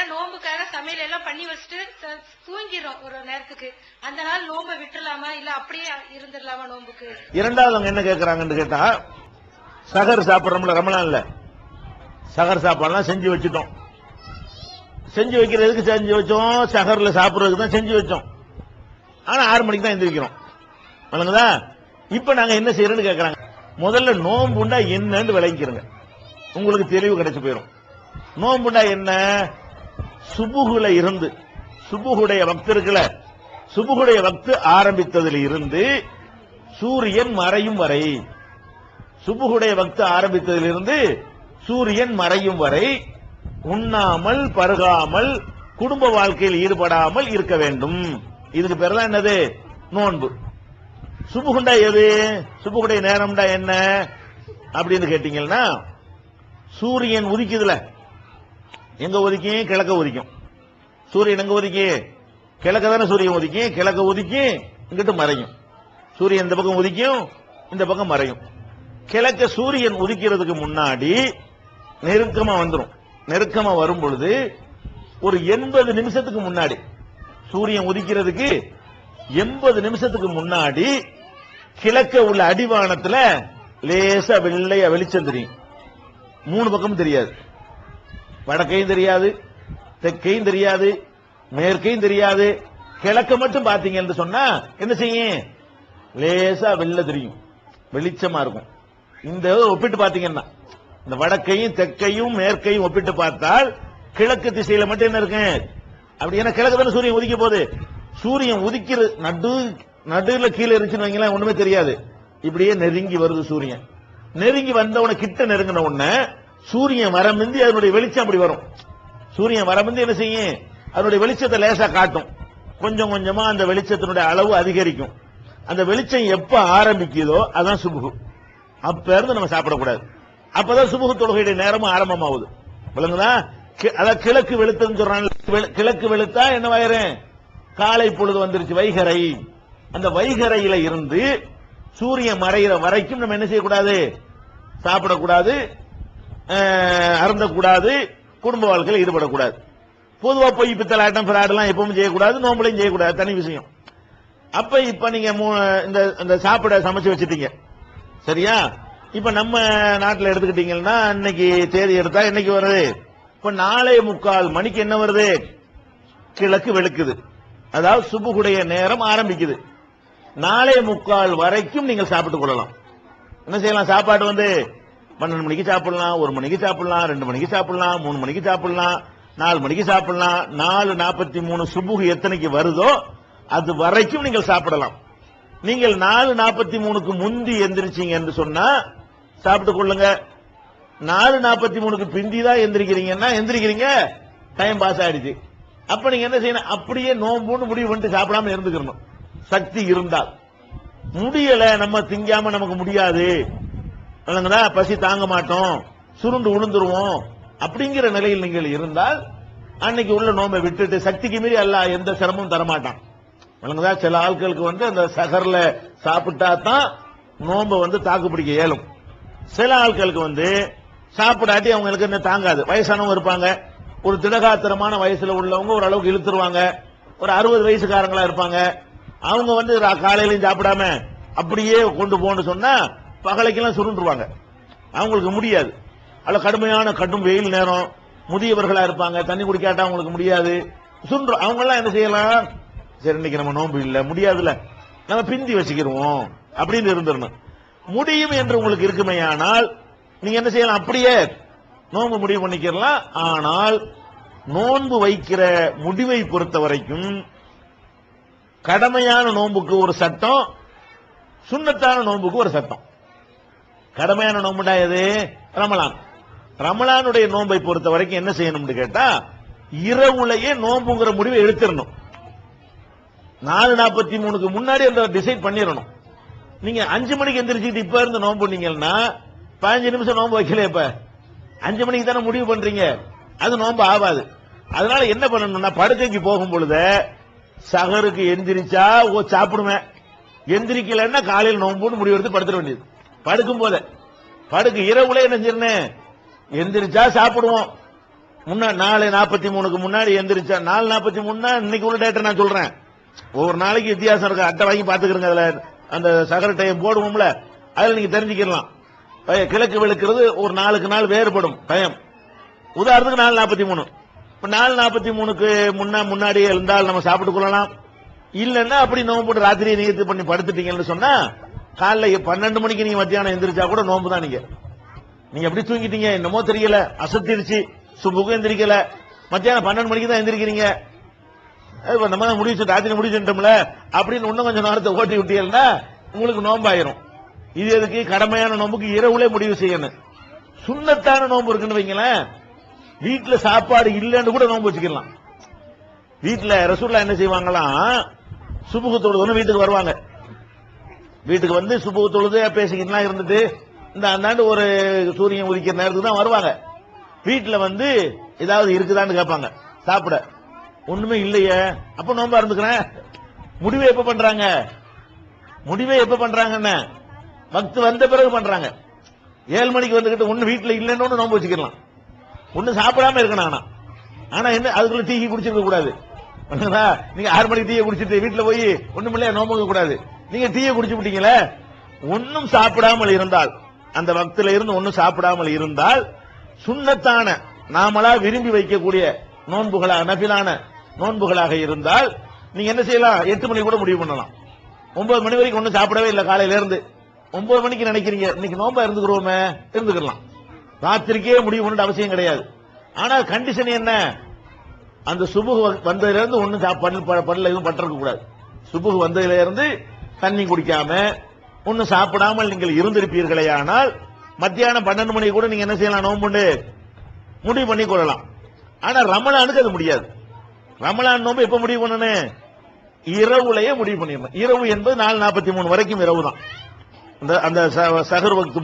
நேரம் நோம்புக்காக சமையல் எல்லாம் பண்ணி வச்சுட்டு தூங்கிடும் ஒரு நேரத்துக்கு. அந்த நாள் நோம்ப விட்டுலாமா இல்ல அப்படியே இருந்துடலாமா நோம்புக்கு? இரண்டாவது அவங்க என்ன கேட்கறாங்கன்னு கேட்டா சகர் சாப்பிடுறோம்ல ரமலான்ல. சகர் சாப்பாடுலாம் செஞ்சு வச்சுட்டோம். செஞ்சு வைக்கிறதுக்கு செஞ்சு வச்சோம்? சகர்ல சாப்பிடுறதுக்கு தான் செஞ்சு வச்சோம். ஆனா ஆறு மணிக்கு தான் எந்திரிக்கிறோம். வழங்குதா இப்ப நாங்க என்ன செய்யறோம்னு கேக்குறாங்க. முதல்ல நோம்புண்டா என்னன்னு விளங்கிக்கிறங்க. உங்களுக்கு தெளிவு கிடைச்சு போயிடும் நோம்புண்டா என்ன? சுபுகுல இருந்து சுபுகுடைய பக்தர்களை சுபுகுடைய பக்து ஆரம்பித்ததில் இருந்து சூரியன் மறையும் வரை சுபுகுடைய பக்து ஆரம்பித்ததிலிருந்து சூரியன் மறையும் வரை உண்ணாமல் பருகாமல் குடும்ப வாழ்க்கையில் ஈடுபடாமல் இருக்க வேண்டும். இதுக்கு பேர் என்னது? நோன்பு. சுபுகுண்டா எது? சுபுகுடைய நேரம்டா என்ன? அப்படின்னு கேட்டீங்கன்னா சூரியன் உதிக்குதுல. எங்க உதிக்கும் கிழக்க உதிக்கும் சூரியன் எங்க ஒதுக்கி? கிழக்க தானே சூரியன் ஒதுக்கும் கிழக்க ஒதுக்கி இங்கிட்டு மறையும். சூரியன் இந்த பக்கம் உதிக்கும் இந்த பக்கம் மறையும். கிழக்க சூரியன் உதிக்கிறதுக்கு முன்னாடி நெருக்கமா வந்துடும் நெருக்கமா வரும் பொழுது ஒரு எண்பது நிமிஷத்துக்கு முன்னாடி சூரியன் உதிக்கிறதுக்கு எண்பது நிமிஷத்துக்கு முன்னாடி கிழக்க உள்ள அடிவானத்துல லேசா வெள்ளைய வெளிச்சம் தெரியும். மூணு பக்கமும் தெரியாது. வடக்கையும் தெரியாது தெற்கையும் தெரியாது மேற்கையும் தெரியாது கிழக்க மட்டும் பாத்தீங்க என்று சொன்னா என்ன செய்யும்? லேசா வெளில தெரியும். வெளிச்சமா இருக்கும். இந்த ஒப்பிட்டு பாத்தீங்கன்னா இந்த வடக்கையும் தெற்கையும் மேற்கையும் ஒப்பிட்டு பார்த்தால் கிழக்கு திசையில மட்டும் என்ன இருக்கு? அப்படி ஏன்னா கிழக்கு தானே சூரியன் உதிக்க போகுது. சூரியன் உதிக்கிற நடு நடுல கீழே இருந்துச்சுன்னு வைங்களேன் ஒண்ணுமே தெரியாது. இப்படியே நெருங்கி வருது சூரியன். நெருங்கி வந்தவன கிட்ட நெருங்கின உடனே சூரியன் வரமிந்தி அதனுடைய வெளிச்சம் அப்படி வரும். சூரியன் வரமிந்தி என்ன செய்யும்? அதனுடைய வெளிச்சத்தை லேசா காட்டும். கொஞ்சம் கொஞ்சமா அந்த வெளிச்சத்தினுடைய அளவு அதிகரிக்கும். அந்த வெளிச்சம் எப்ப ஆரம்பிக்குதோ அதான் சுபுகு. அப்ப இருந்து நம்ம சாப்பிடக்கூடாது. அப்பதான் சுபுகு தொழுகையுடைய நேரமும் ஆரம்பமாகுது. விளங்குதா? கி- அதான் கிழக்கு வெளுத்துன்னு சொல்றாங்க. கிழக்கு வெளுத்தா என்னவாயிரும் காலை பொழுது வந்துருச்சு வைகரை அந்த வைகரையில இருந்து சூரியன் மறைகிற வரைக்கும் நம்ம என்ன செய்யக்கூடாது? சாப்பிடக்கூடாது. அருந்தக்கூடாது குடும்ப வாழ்க்கையில் ஈடுபடக்கூடாது. பொதுவாக போய் பித்தல் ஆட்டம் பிராடெல்லாம் எப்பவும் செய்யக்கூடாது நோம்புலையும் செய்யக்கூடாது தனி விஷயம். அப்ப இப்ப நீங்க இந்த இந்த சாப்பிட சமைச்சு வச்சுட்டீங்க. சரியா? இப்ப நம்ம நாட்டில் எடுத்துக்கிட்டீங்கன்னா இன்னைக்கு தேதி எடுத்தா இன்னைக்கு வருது? இப்ப நாளை முக்கால் மணிக்கு என்ன வருது? கிழக்கு வெளுக்குது. அதாவது சுபுகுடைய நேரம் ஆரம்பிக்குது. நாளை முக்கால் வரைக்கும் நீங்கள் சாப்பிட்டுக் கொள்ளலாம். என்ன செய்யலாம்? சாப்பாடு வந்து பன்னெண்டு மணிக்கு சாப்பிடலாம் ஒரு மணிக்கு சாப்பிடலாம் ரெண்டு மணிக்கு சாப்பிடலாம் மூணு மணிக்கு சாப்பிடலாம் நாலு மணிக்கு சாப்பிடலாம் நாலு நாற்பத்தி மூணு சுபுகு எத்தனைக்கு வருதோ அது வரைக்கும் நீங்கள் சாப்பிடலாம். நீங்கள் நாலு நாற்பத்தி மூணுக்கு முந்தி எந்திரிச்சிங்க என்று சொன்னா சாப்பிட்டு கொள்ளுங்க. நாலு நாற்பத்தி மூணுக்கு பிந்தி தான் எந்திரிக்கிறீங்கன்னா எந்திரிக்கிறீங்க டைம் பாஸ் ஆயிடுச்சு. அப்ப நீங்க என்ன செய்யணும்? அப்படியே நோம்புன்னு முடிவு பண்ணிட்டு சாப்பிடாம இருந்துக்கணும். சக்தி இருந்தால். முடியல நம்ம திங்காம நமக்கு முடியாது. விளங்குதா பசி தாங்க மாட்டோம் சுருண்டு உளுந்துருவோம் அப்படிங்கிற நிலையில் நீங்கள் இருந்தால் அன்னைக்கு உள்ள நோம்பை விட்டுட்டு சக்திக்கு மீறி அல்ல எந்த சிரமமும் தரமாட்டான். விளங்குதா சில ஆட்களுக்கு வந்து அந்த சகர்ல சாப்பிட்டா தான் நோம்பை வந்து தாக்கு பிடிக்க இயலும். சில ஆட்களுக்கு வந்து சாப்பிடாட்டி அவங்களுக்கு என்ன தாங்காது. வயசானவங்க இருப்பாங்க. ஒரு திடகாத்திரமான வயசுல உள்ளவங்க ஒரு அளவுக்கு இழுத்துருவாங்க. ஒரு அறுபது வயசுக்காரங்களா இருப்பாங்க. அவங்க வந்து காலையிலையும் சாப்பிடாம அப்படியே கொண்டு போன்னு சொன்னா பகலைக்கெல்லாம் சுருண்டுருவாங்க. அவங்களுக்கு முடியாது. அல்ல கடுமையான கடும் வெயில் நேரம் முதியவர்களா இருப்பாங்க தண்ணி குடிக்காட்டா அவங்களுக்கு முடியாது. சுன்று அவங்க எல்லாம் என்ன செய்யலாம்? சரி இன்னைக்கு நம்ம நோன்பு இல்லை முடியாதுல நம்ம பிந்தி வச்சுக்கிருவோம் அப்படின்னு இருந்துடணும் முடியும் என்று உங்களுக்கு இருக்குமே ஆனால் நீங்க என்ன செய்யலாம்? அப்படியே நோன்பு முடிவு பண்ணிக்கிறலாம் ஆனால் நோன்பு வைக்கிற முடிவை பொறுத்த வரைக்கும் கடமையான நோன்புக்கு ஒரு சட்டம் சுண்ணத்தான நோன்புக்கு ஒரு சட்டம். கடமையான நோன்புடா எது? ரமலான். ரமலானுடைய நோன்பை பொறுத்த வரைக்கும் என்ன செய்யணும்னு கேட்டா இரவுலயே நோன்புங்கிற முடிவை எடுத்துடணும். நாலு நாற்பத்தி மூணுக்கு முன்னாடி அந்த டிசைட் பண்ணிடணும். நீங்க அஞ்சு மணிக்கு எந்திரிச்சுட்டு இப்ப இருந்து நோன்பு நீங்கன்னா பதினஞ்சு நிமிஷம் நோன்பு வைக்கல இப்ப. அஞ்சு மணிக்கு தானே முடிவு பண்றீங்க? அது நோன்பு ஆகாது. அதனால என்ன பண்ணணும்னா படுக்கைக்கு போகும் பொழுது சகருக்கு எந்திரிச்சா ஓ சாப்பிடுவேன். எந்திரிக்கலன்னா காலையில் நோன்புன்னு முடிவு எடுத்து படுத்துட வேண்டியது. படுக்கும் போதே. படுக்கு இரவுல என்ன செய்யணும் எந்திரிச்சா சாப்பிடுவோம். முன்னா நாலு நாற்பத்தி மூணுக்கு முன்னாடி எந்திரிச்சா நாலு நாற்பத்தி மூணுனா இன்னைக்கு உள்ள டேட்டை நான் சொல்றேன். ஒவ்வொரு நாளைக்கு வித்தியாசம் இருக்கு. அட்டை வாங்கி பாத்துக்கிறங்க அதுல. அந்த சகர டைம் போடுவோம்ல. அதுல நீங்க தெரிஞ்சுக்கலாம் பய- கிழக்கு வெளுக்கிறது ஒரு நாளுக்கு நாள் வேறுபடும் டைம் உதாரணத்துக்கு நாலு நாற்பத்தி மூணு இப்போ நாலு நாற்பத்தி மூணுக்கு முன்னா முன்னாடி இருந்தால் நம்ம சாப்பிட்டு கொள்ளலாம். இல்லைன்னா அப்படி நோம்பு போட்டு ராத்திரியை நீங்க பண்ணி படுத்துட்டீங்கன்னு சொன்னா காலைல பன்னெண்டு மணிக்கு நீங்க மத்தியானம் எந்திரிச்சா கூட நோம்பு தான் நீங்க. நீங்க எப்படி தூங்கிட்டீங்க என்னமோ தெரியல அசத்திருச்சு சுபுக்கும் எந்திரிக்கல. மத்தியானம் பன்னெண்டு மணிக்கு தான் எந்திரிக்கிறீங்க. அது நம்ம தான் முடிச்சு ராத்திரி முடிச்சுட்டோம்ல அப்படின்னு இன்னும் கொஞ்சம் நேரத்தை ஓட்டி விட்டீங்கன்னா உங்களுக்கு நோம்பாயிரும். இது எதுக்கு? கடமையான நோம்புக்கு இரவுலே முடிவு செய்யணும். சுண்ணத்தான நோம்பு இருக்குன்னு வைங்களேன் வீட்டுல சாப்பாடு இல்லைன்னு கூட நோம்பு வச்சுக்கலாம். வீட்டுல ரசூல்லா என்ன செய்வாங்களாம் சுபுகு வீட்டுக்கு வருவாங்க. வீட்டுக்கு வந்து சுபு தொழுது பேசிக்கிட்டுலாம் இருந்துட்டு இந்த அந்தாண்டு ஒரு சூரியன் உதிக்கிற நேரத்துக்கு தான் வருவாங்க. வீட்டில் வந்து ஏதாவது இருக்குதான்னு கேட்பாங்க. சாப்பிட. ஒண்ணுமே இல்லையே. அப்ப நோம்பா இருந்துக்கிறேன் முடிவை எப்ப பண்றாங்க? முடிவை எப்ப பண்றாங்கன்னு பக்து வந்த பிறகு பண்றாங்க. ஏழு மணிக்கு வந்துகிட்டு ஒண்ணு வீட்டுல இல்லைன்னு நோம்பு வச்சுக்கலாம் ஒண்ணு சாப்பிடாம இருக்கணும் ஆனா. ஆனா என்ன? அதுக்குள்ள டீ குடிச்சிருக்க கூடாது. நீங்க ஆறு மணிக்கு டீயை குடிச்சிட்டு வீட்டுல போய் ஒண்ணுமில்லையா? நோம்பு கூடாது நீங்க டீயை குடிச்சு விட்டீங்களே? ஒன்னும் சாப்பிடாமல் இருந்தால் அந்த பக்தில இருந்து ஒன்னும் சாப்பிடாமல் இருந்தால் சுண்ணத்தான நாமளா விரும்பி வைக்கக்கூடிய நோன்புகளாக நபிலான நோன்புகளாக இருந்தால் நீங்க என்ன செய்யலாம்? எட்டு மணி கூட முடிவு பண்ணலாம். ஒன்பது மணி வரைக்கும் ஒன்றும் சாப்பிடவே இல்லை காலையில இருந்து ஒன்பது மணிக்கு நினைக்கிறீங்க இன்னைக்கு நோம்பா இருந்துக்கிறோமே? இருந்துக்கலாம் ராத்திரிக்கே முடிவு பண்ண அவசியம் கிடையாது. ஆனா கண்டிஷன் என்ன? அந்த சுபுகு வந்ததுல இருந்து ஒன்னும் பண்ணல ப- பல்ல எதுவும் பட்டிருக்க கூடாது சுபுகு வந்ததுல இருந்து தண்ணி குடிக்காம ஒன்னும் சாப்பிடாமல் நீங்கள் இருந்திருப்பீர்களே ஆனால் மத்தியானம் பன்னெண்டு மணிக்கு கூட நீங்க என்ன செய்யலாம்? நோம்புண்டு. முடிவு பண்ணி கொள்ளலாம். ஆனா ரமலானுக்கு அது முடியாது. ரமலான் நோம்பு எப்ப முடிவு பண்ணணும் இரவுலயே முடிவு பண்ணிடணும். இரவு என்பது நாலு நாற்பத்தி மூணு வரைக்கும் இரவு தான் அந்த அந்த ச- சஹர்